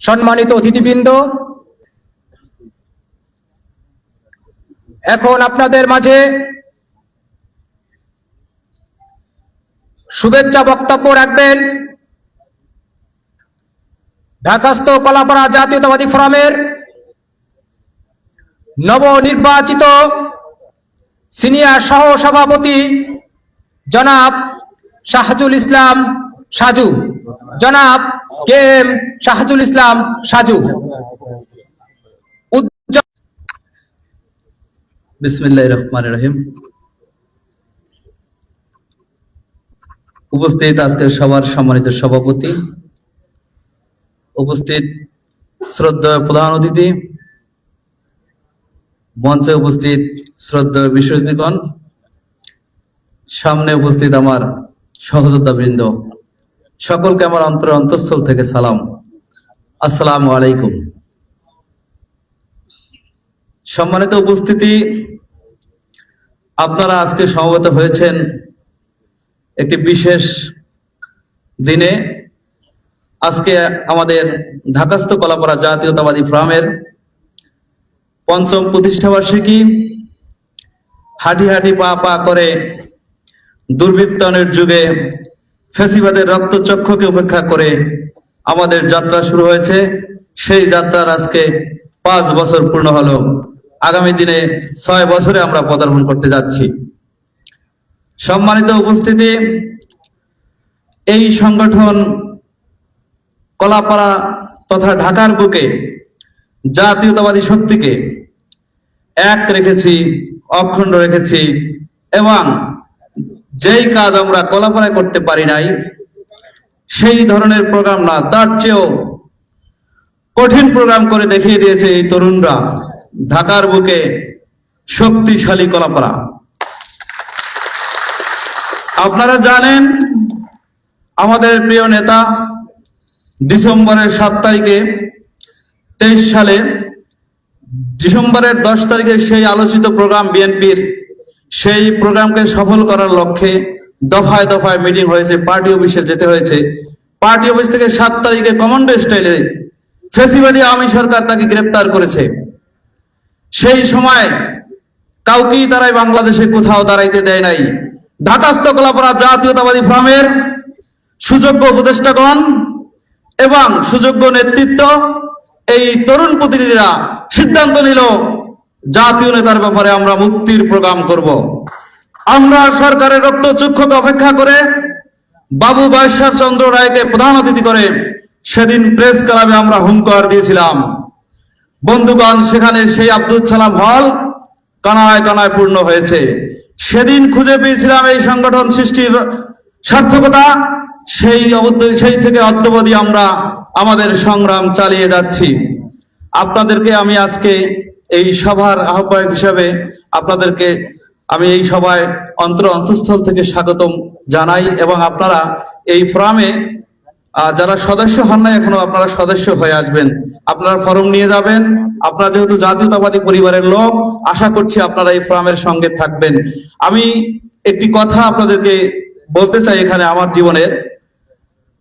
সম্মানিত অতিথিবৃন্দ, এখন আপনাদের মাঝে শুভেচ্ছা বক্তব্য রাখবেন ঢাকাস্থ কলাপাড়া জাতীয়তাবাদী ফোরামের নবনির্বাচিত সিনিয়র সহ সভাপতি জনাব শাহজুল ইসলাম সাজু। জনাব কে এম ইসলাম, সাজু। বিসমিল্লাহ রহমান রহিম। উপস্থিত আজকের সবার সম্মানিত সভাপতি। উপস্থিত শ্রদ্ধেয় প্রধান অতিথি। মঞ্চে উপস্থিত শ্রদ্ধেয় বিশ্বজিগণ সামনে উপস্থিত আমার সহযোদ্ধা বৃন্দ সকলকে আমার অন্তর অন্তঃস্থল থেকে সালাম। আসসালামু আলাইকুম। সম্মানিত উপস্থিতি, আপনারা আজকে সমবেত হয়েছেন একটি বিশেষ দিনে। আজকে আমাদের ঢাকাস্থ কলাপাড়া জাতীয়তাবাদী ফ্রামের পঞ্চম প্রতিষ্ঠা বার্ষিকী হাঁটি হাঁটি পা পা করে দুর্বৃত্তায়নের যুগে ফেসিবাদের রক্তচক্ষকে উপেক্ষা করে আমাদের যাত্রা শুরু হয়েছে। সেই যাত্রার আজকে পাঁচ বছর পূর্ণ হলো। আগামী দিনে ছয় বছরে আমরা পদার্পণ করতে যাচ্ছি। সম্মানিত উপস্থিতি, এই সংগঠন কলাপাড়া তথা ঢাকার বুকে জাতীয়তাবাদী শক্তিকে এক রেখেছি, অখণ্ড রেখেছি এবং যেই কাজ আমরা কলাপাড়ায় করতে পারি নাই, সেই ধরনের প্রোগ্রাম না, তার চেয়েও কঠিন প্রোগ্রাম করে দেখিয়ে দিয়েছে এই তরুণরা ঢাকার বুকে শক্তিশালী কলাপাড়া। আপনারা জানেন, আমাদের প্রিয় নেতা ডিসেম্বরের সাত তারিখে, তেইশ সালে, ডিসেম্বরের দশ তারিখে সেই আলোচিত প্রোগ্রাম বিএনপির সেই প্রোগ্রামকে সফল করার লক্ষ্যে দফায় দফায় মিটিং হয়েছে পার্টি অফিসে যেতে হয়েছে। পার্টি অফিস থেকে সাত তারিখে কমান্ডো স্টাইলে ফেসিবাদী আওয়ামী সরকার তাকে গ্রেপ্তার করেছে। সেই সময় কাউকেই তারাই বাংলাদেশে কোথাও দাঁড়াইতে দেয় নাই। ঢাকাস্থ কলাপরা জাতীয়তাবাদী ফ্রামের সুযোগ্য উপদেষ্টাগণ এবং সুযোগ্য নেতৃত্ব এই তরুণ প্রতিনিধিরা সিদ্ধান্ত নিল জাতীয় নেতার ব্যাপারে আমরা মুক্তির প্রোগ্রাম করব। আমরা সরকারের রক্ত রক্তচক্ষুকে অপেক্ষা করে বাবু বাইশ্বর চন্দ্র রায়কে প্রধান অতিথি করে সেদিন প্রেস ক্লাবে আমরা হুঙ্কার দিয়েছিলাম। বন্ধুগণ, সেখানে সেই আব্দুল সালাম হল কানায় কানায় পূর্ণ হয়েছে। সেদিন খুঁজে পেয়েছিলাম এই সংগঠন সৃষ্টির সার্থকতা। সেই সেই থেকে অদ্যবধি আমরা আমাদের সংগ্রাম চালিয়ে যাচ্ছি। আপনাদেরকে আমি আজকে এই সভার আহ্বায়ক হিসাবে আপনাদেরকে আমি এই সভায় অন্তর অন্তঃস্থল থেকে স্বাগতম জানাই এবং আপনারা এই ফোরামে যারা সদস্য হন না এখনও আপনারা সদস্য হয়ে আসবেন। আপনারা ফরম নিয়ে যাবেন। আপনারা যেহেতু জাতীয়তাবাদী পরিবারের লোক, আশা করছি আপনারা এই ফোরামের সঙ্গে থাকবেন। আমি একটি কথা আপনাদেরকে বলতে চাই এখানে আমার জীবনের।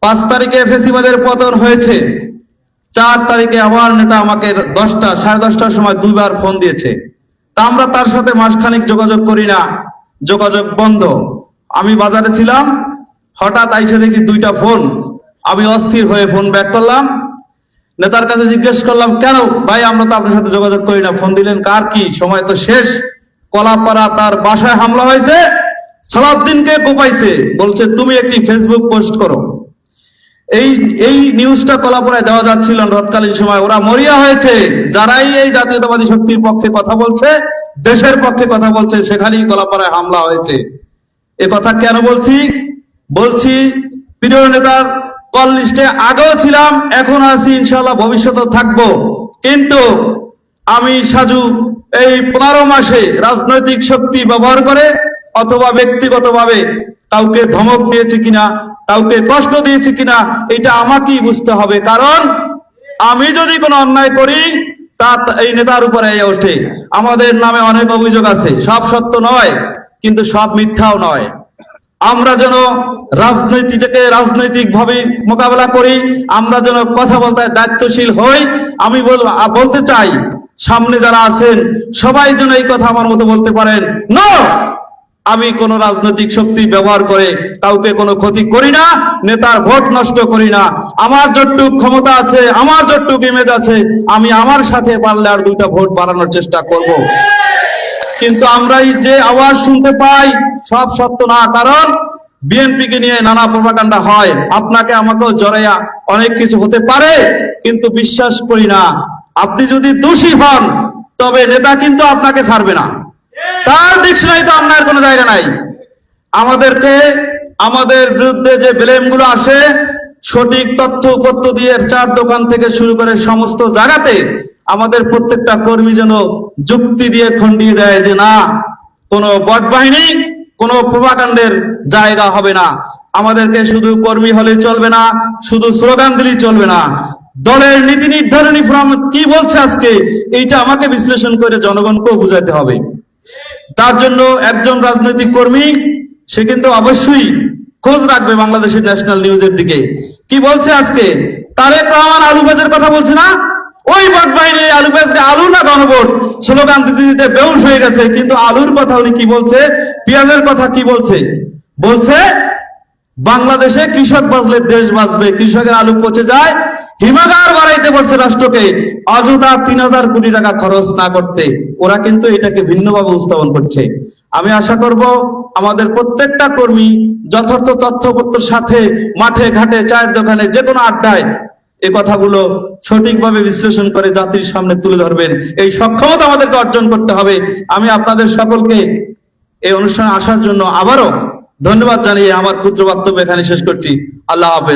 পাঁচ তারিখে ফেসিবাদের পতন হয়েছে। চার তারিখে আমার নেতা আমাকে দশটা, সাড়ে দশটার সময় দুইবার ফোন দিয়েছে। তা আমরা তার সাথে মাসখানিক যোগাযোগ করি না। যোগাযোগ বন্ধ। আমি বাজারে ছিলাম, হঠাৎ আইসে দেখি দুইটা ফোন। আমি অস্থির হয়ে ফোন ব্যাক করলাম। নেতার কাছে জিজ্ঞেস করলাম, কেন ভাই, আমরা তো আপনার সাথে যোগাযোগ করি না। ফোন দিলেন কার কি? সময় তো শেষ। কলাপাড়া তার বাসায় হামলা হয়েছে। সালাউদ্দিনকে কোপাইছে। বলছে, তুমি একটি ফেসবুক পোস্ট করো। এই এই নিউজটা কলাপড়ায় দেওয়া যাচ্ছিল তৎকালীন সময়। ওরা মরিয়া হয়েছে। যারাই এই জাতীয়তাবাদী শক্তির পক্ষে কথা বলছে, দেশের পক্ষে কথা বলছে, সেখানেই কলাপাড়ায় হামলা হয়েছে। এ কথা কেন বলছি? বলছি, প্রিয় নেতার কল লিস্টে আগেও ছিলাম, এখন আছি ইনশাল্লাহ ভবিষ্যতে থাকব। কিন্তু আমি সাজু এই পনেরো মাসে রাজনৈতিক শক্তি ব্যবহার করে অথবা ব্যক্তিগতভাবে কাউকে ধমক দিয়েছে কিনা কাউকে কষ্ট দিয়েছে কিনা, এটা আমাকেই বুঝতে হবে। কারণ আমি যদি কোনো অন্যায় করি, তা এই নেতার উপরে ওঠে। আমাদের নামে অনেক অভিযোগ আছে, সব সত্য নয়, কিন্তু সব মিথ্যাও নয়। আমরা যেন রাজনীতিটাকে রাজনৈতিক ভাবে মোকাবেলা করি, আমরা যেন কথা বলতে দায়িত্বশীল হই, আমি বল- বলতে চাই, সামনে যারা আছেন, সবাই যেন এই কথা আমার মতো বলতে পারেন। নো আমি কোন রাজনৈতিক শক্তি ব্যবহার করে কাউকে কোনো ক্ষতি করি না, নেতার ভোট নষ্ট করি না। আমার যতটুক ক্ষমতা আছে, আমার যতটুক ইমেজ আছে, আমি আমার সাথে পারলে আর দুইটা ভোট বাড়ানোর চেষ্টা করব। কিন্তু আমরা এই যে আওয়াজ শুনতে পাই, সব সত্য না। কারণ বিএনপিকে নিয়ে নানা প্রভাকাণ্ডা হয়। আপনাকে আমাকেও জড়াইয়া অনেক কিছু হতে পারে, কিন্তু বিশ্বাস করি না। আপনি যদি দোষী হন, তবে নেতা কিন্তু আপনাকে ছাড়বে না। তার ডিকশনারিতে আপনার কোনো জায়গা নাই। আমাদেরকে আমাদের বিরুদ্ধে যে ব্লেমগুলো আসে, সঠিক তথ্য উপত্য দিয়ে চার দোকান থেকে শুরু করে সমস্ত জায়গাতে আমাদের প্রত্যেকটা কর্মী যেন যুক্তি দিয়ে খন্ডিয়ে দেয় যে না, কোনো বট বাহিনী কোনো প্রভাকাণ্ডের জায়গা হবে না। আমাদেরকে শুধু কর্মী হলে চলবে না, শুধু স্লোগান দিলেই চলবে না। দলের নীতি নির্ধারণী ফ্রম কি বলছে আজকে, এইটা আমাকে বিশ্লেষণ করে জনগণকেও বুঝাতে হবে। তার জন্য একজন রাজনৈতিক কর্মী, সে কিন্তু অবশ্যই খোঁজ রাখবে বাংলাদেশের ন্যাশনাল নিউজের দিকে। কি বলছে আজকে? তারেক রহমান আলু পেঁয়াজের কথা বলছে না? ওই ভোট বাহিনী, আলু পেঁয়াজকে আলু না গণভোট? স্লোগান দিতে দিতে বেউস হয়ে গেছে, কিন্তু আলুর কথা উনি কি বলছে? পেঁয়াজের কথা কি বলছে? বলছে, বাংলাদেশে কৃষক বাঁচলে দেশ বাঁচবে, কৃষকের আলু পচে যায় হিমাগার বাড়াইতে বলছে রাষ্ট্রকে অযথা তিন হাজার কোটি টাকা খরচ না করতে ওরা কিন্তু এটাকে ভিন্নভাবে উপস্থাপন করছে। আমি আশা করব আমাদের প্রত্যেকটা কর্মী যথার্থ তথ্যপত্রের সাথে মাঠে, ঘাটে, চায়ের দোকানে যে কোনো আড্ডায় এই কথাগুলো সঠিকভাবে বিশ্লেষণ করে জাতির সামনে তুলে ধরবেন। এই সক্ষমতা আমাদেরকে অর্জন করতে হবে। আমি আপনাদের সকলকে এই অনুষ্ঠানে আসার জন্য আবারও ধন্যবাদ জানিয়ে আমার ক্ষুদ্র বক্তব্য এখানে শেষ করছি। আল্লাহ হাফেজ।